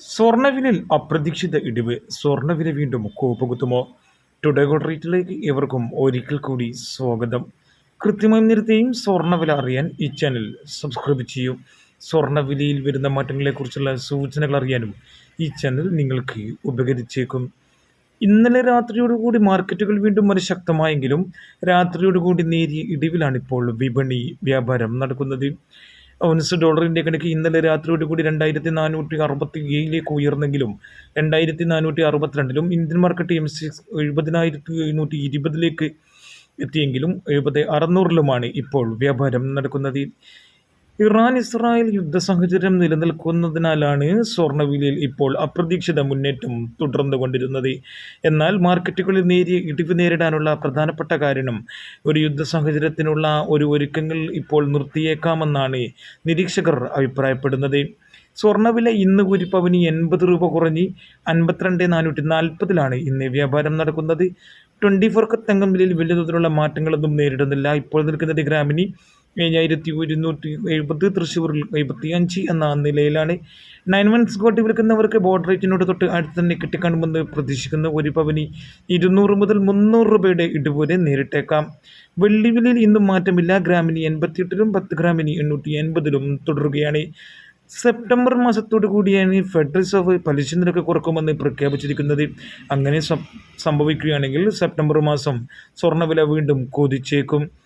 സ്വർണവിലയിൽ അപ്രതീക്ഷിത ഇടിവ്. സ്വർണവില വീണ്ടും കോപ്പുകുത്തുമോ? ടുഡേ റേറ്റിലേക്ക് ഏവർക്കും ഒരിക്കൽ കൂടി സ്വാഗതം. കൃത്യമായി നേരത്തെയും സ്വർണവില അറിയാൻ ഈ ചാനൽ സബ്സ്ക്രൈബ് ചെയ്യൂ. സ്വർണവിലയിൽ വരുന്ന മാറ്റങ്ങളെക്കുറിച്ചുള്ള സൂചനകൾ അറിയാനും ഈ ചാനൽ നിങ്ങൾക്ക് ഉപകരിച്ചേക്കും. ഇന്നലെ രാത്രിയോടുകൂടി മാർക്കറ്റുകൾ വീണ്ടും ഒരു ശക്തമായെങ്കിലും രാത്രിയോടുകൂടി നേരിയ ഇടിവിലാണിപ്പോൾ വിപണി വ്യാപാരം നടക്കുന്നത്. ഔൺസ് ഡോളറിന്റെ കണക്ക് ഇന്നലെ രാത്രിയോട് കൂടി രണ്ടായിരത്തി നാനൂറ്റി അറുപത്തി ഏഴിലേക്ക് ഉയർന്നെങ്കിലും രണ്ടായിരത്തി നാനൂറ്റി അറുപത്തിരണ്ടിലും ഇന്ത്യൻ മാർക്കറ്റ് എം സിക്സ് എഴുപതിനായിരത്തി എഴുന്നൂറ്റി ഇരുപതിലേക്ക് എത്തിയെങ്കിലും എഴുപത് അറുന്നൂറിലുമാണ് ഇപ്പോൾ വ്യാപാരം നടക്കുന്നത്. ഇറാൻ ഇസ്രായേൽ യുദ്ധ സാഹചര്യം നിലനിൽക്കുന്നതിനാലാണ് സ്വർണവിലയിൽ ഇപ്പോൾ അപ്രതീക്ഷിത മുന്നേറ്റം തുടർന്നു കൊണ്ടിരുന്നത് എന്നാൽ മാർക്കറ്റുകളിൽ നേരിയ ഇടിവ് നേരിടാനുള്ള പ്രധാനപ്പെട്ട കാരണം ഒരു യുദ്ധ സാഹചര്യത്തിനുള്ള ഒരു ഒരുക്കങ്ങൾ ഇപ്പോൾ നിർത്തിയേക്കാമെന്നാണ് നിരീക്ഷകർ അഭിപ്രായപ്പെടുന്നത്. സ്വർണവില ഇന്ന് ഒരു പവനി എൺപത് രൂപ കുറഞ്ഞ് അൻപത്തിരണ്ട് നാനൂറ്റി നാൽപ്പതിലാണ് ഇന്ന് വ്യാപാരം നടക്കുന്നത്. ട്വന്റി ഫോർ കത്തങ്കം വിലയിൽ വലിയ തോതിലുള്ള മാറ്റങ്ങളൊന്നും നേരിടുന്നില്ല. ഇപ്പോൾ നിൽക്കുന്നത് ഗ്രാമിന് ഏഴായിരത്തി ഒരുന്നൂറ്റി എഴുപത് തൃശ്ശൂരിൽ എഴുപത്തി അഞ്ച് എന്ന നിലയിലാണ്. നയൻ വൺ സ്കോട്ടി വിൽക്കുന്നവർക്ക് ബോർഡർ റേറ്റിനോട് തൊട്ട് അടുത്ത് തന്നെ കിട്ടിക്കാണുമെന്ന് പ്രതീക്ഷിക്കുന്ന. ഒരു പവനി ഇരുന്നൂറ് മുതൽ മുന്നൂറ് രൂപയുടെ ഇടുപോലെ നേരിട്ടേക്കാം. വെള്ളി വിലയിൽ ഇന്നും മാറ്റമില്ല. ഗ്രാമിന് എൺപത്തിയെട്ടിലും പത്ത് ഗ്രാമിന് എണ്ണൂറ്റി എൺപതിലും തുടരുകയാണ്. സെപ്റ്റംബർ മാസത്തോടു കൂടിയാണ് ഫെഡറൽ റിസർവ് പലിശ നിരക്ക് കുറക്കുമെന്ന് പ്രഖ്യാപിച്ചിരിക്കുന്നത്. അങ്ങനെ സംഭവിക്കുകയാണെങ്കിൽ സെപ്റ്റംബർ മാസം സ്വർണവില വീണ്ടും കൊതിച്ചേക്കും.